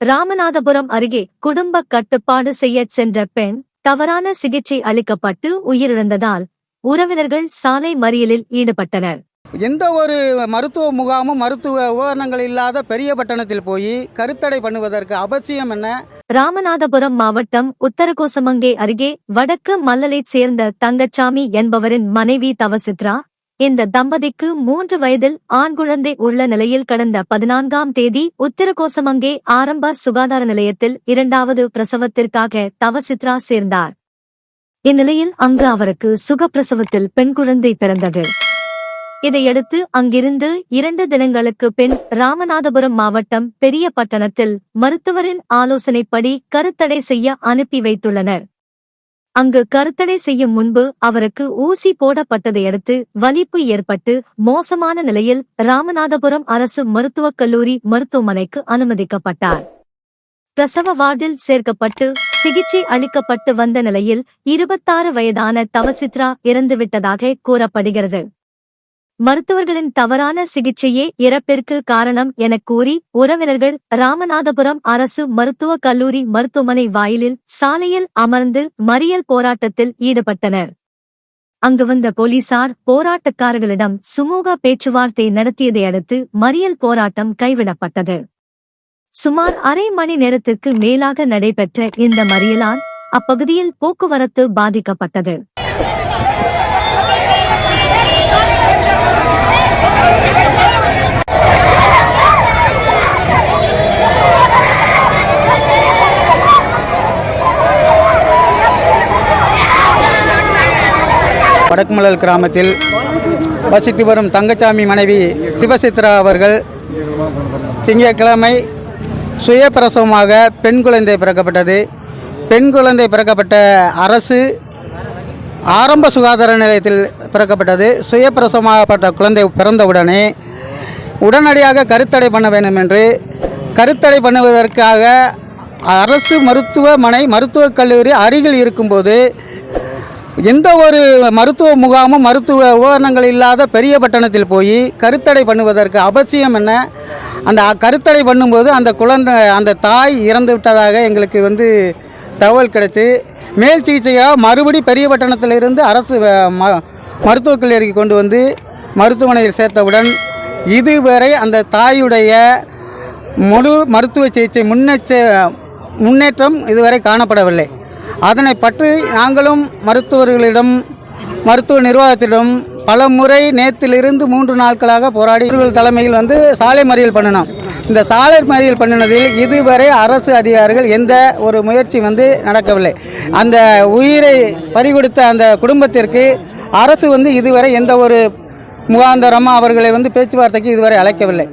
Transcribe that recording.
ராமநாதபுரம் அருகே குடும்ப கட்டுப்பாடு செய்யச் சென்ற பெண் தவறான சிகிச்சை அளிக்கப்பட்டு உயிரிழந்ததால் உறவினர்கள் சாலை மறியலில் ஈடுபட்டனர். எந்த ஒரு மருத்துவ முகாமும் மருத்துவ உபகரணங்கள் இல்லாத பெரிய பட்டணத்தில் போய் கருத்தடை பண்ணுவதற்கு அவசியம் என்ன? ராமநாதபுரம் மாவட்டம் உத்தரகோசமங்கை அருகே வடக்கு மல்லலைச் சேர்ந்த தங்கச்சாமி என்பவரின் மனைவி தவசித்ரா இந்த தம்பதிக்கு மூன்று வயதில் ஆண் குழந்தை உள்ள நிலையில் கடந்த பதினான்காம் தேதி உத்தரகோசமங்கை ஆரம்ப சுகாதார நிலையத்தில் இரண்டாவது பிரசவத்திற்காக தவசித்ரா சேர்ந்தார். இந்நிலையில் அங்கு அவருக்கு சுகப்பிரசவத்தில் பெண் குழந்தை பிறந்தது. இதையடுத்து அங்கிருந்து இரண்டு தினங்களுக்கு பின் ராமநாதபுரம் மாவட்டம் பெரிய பட்டணத்தில் மருத்துவரின் ஆலோசனைப்படி கருத்தடை செய்ய அனுப்பி வைத்துள்ளனர். அங்கு கருத்தடை செய்யும் முன்பு அவருக்கு ஊசி போடப்பட்டதையடுத்து வலிப்பு ஏற்பட்டு மோசமான நிலையில் ராமநாதபுரம் அரசு மருத்துவக் கல்லூரி மருத்துவமனைக்கு அனுமதிக்கப்பட்டார். பிரசவ வார்டில் சேர்க்கப்பட்டு சிகிச்சை அளிக்கப்பட்டு வந்த நிலையில் இருபத்தாறு வயதான தவசித்ரா இறந்துவிட்டதாக கூறப்படுகிறது. மருத்துவர்களின் தவறான சிகிச்சையே இறப்பிற்கு காரணம் எனக் கூறி உறவினர்கள் ராமநாதபுரம் அரசு மருத்துவக் கல்லூரி மருத்துவமனை வாயிலில் சாலையில் அமர்ந்து மறியல் போராட்டத்தில் ஈடுபட்டனர். அங்கு வந்த போலீசார் போராட்டக்காரர்களிடம் சுமூக பேச்சுவார்த்தை நடத்தியதை அடுத்து மறியல் போராட்டம் கைவிடப்பட்டது. சுமார் அரை மணி நேரத்திற்கு மேலாக நடைபெற்ற இந்த மறியலால் அப்பகுதியில் போக்குவரத்து பாதிக்கப்பட்டது. வடக்குமலல் கிராமத்தில் வசித்து வரும் தங்கச்சாமி மனைவி சிவசித்ரா அவர்கள் திங்கட்கிழமை சுயப்பிரசவமாக பெண் குழந்தை பிறக்கப்பட்டது. பெண் குழந்தை பிறக்கப்பட்ட அரசு ஆரம்ப சுகாதார நிலையத்தில் பிறக்கப்பட்டது. சுயப்பிரசவமாகப்பட்ட குழந்தை பிறந்தவுடனே உடனடியாக கருத்தடை பண்ண வேண்டும் என்று. கருத்தடை பண்ணுவதற்காக அரசு மருத்துவமனை மருத்துவக் கல்லூரி அருகில் இருக்கும்போது எந்த ஒரு மருத்துவ முகாமும் மருத்துவ உபகரணங்கள் இல்லாத பெரிய பட்டணத்தில் போய் கருத்தடை பண்ணுவதற்கு அவசியம் என்ன? அந்த கருத்தடை பண்ணும்போது அந்த குழந்தை அந்த தாய் இறந்து விட்டதாக எங்களுக்கு வந்து தகவல் கிடைச்சி. மேல் சிகிச்சையாக மறுபடி பெரிய பட்டணத்திலிருந்து அரசு ம மருத்துவக் கல்லூரிக்கு கொண்டு வந்து மருத்துவமனையில் சேர்த்தவுடன் இதுவரை அந்த தாயுடைய முழு மருத்துவ சிகிச்சை முன்னெச்ச முன்னேற்றம் இதுவரை காணப்படவில்லை. அதனை பற்றி நாங்களும் மருத்துவர்களிடம் மருத்துவ நிர்வாகத்திடம் பல முறை நேற்றிலிருந்து மூன்று நாட்களாக போராடி இவர்கள் தலைமையில் வந்து சாலை மறியல் பண்ணினோம். இந்த சாலை மறியல் பண்ணினதில் இதுவரை அரசு அதிகாரிகள் எந்த ஒரு முயற்சி வந்து நடக்கவில்லை. அந்த உயிரை பறிகொடுத்த அந்த குடும்பத்திற்கு அரசு வந்து இதுவரை எந்த ஒரு முகாந்தரமாக அவர்களை வந்து பேச்சுவார்த்தைக்கு இதுவரை அழைக்கவில்லை.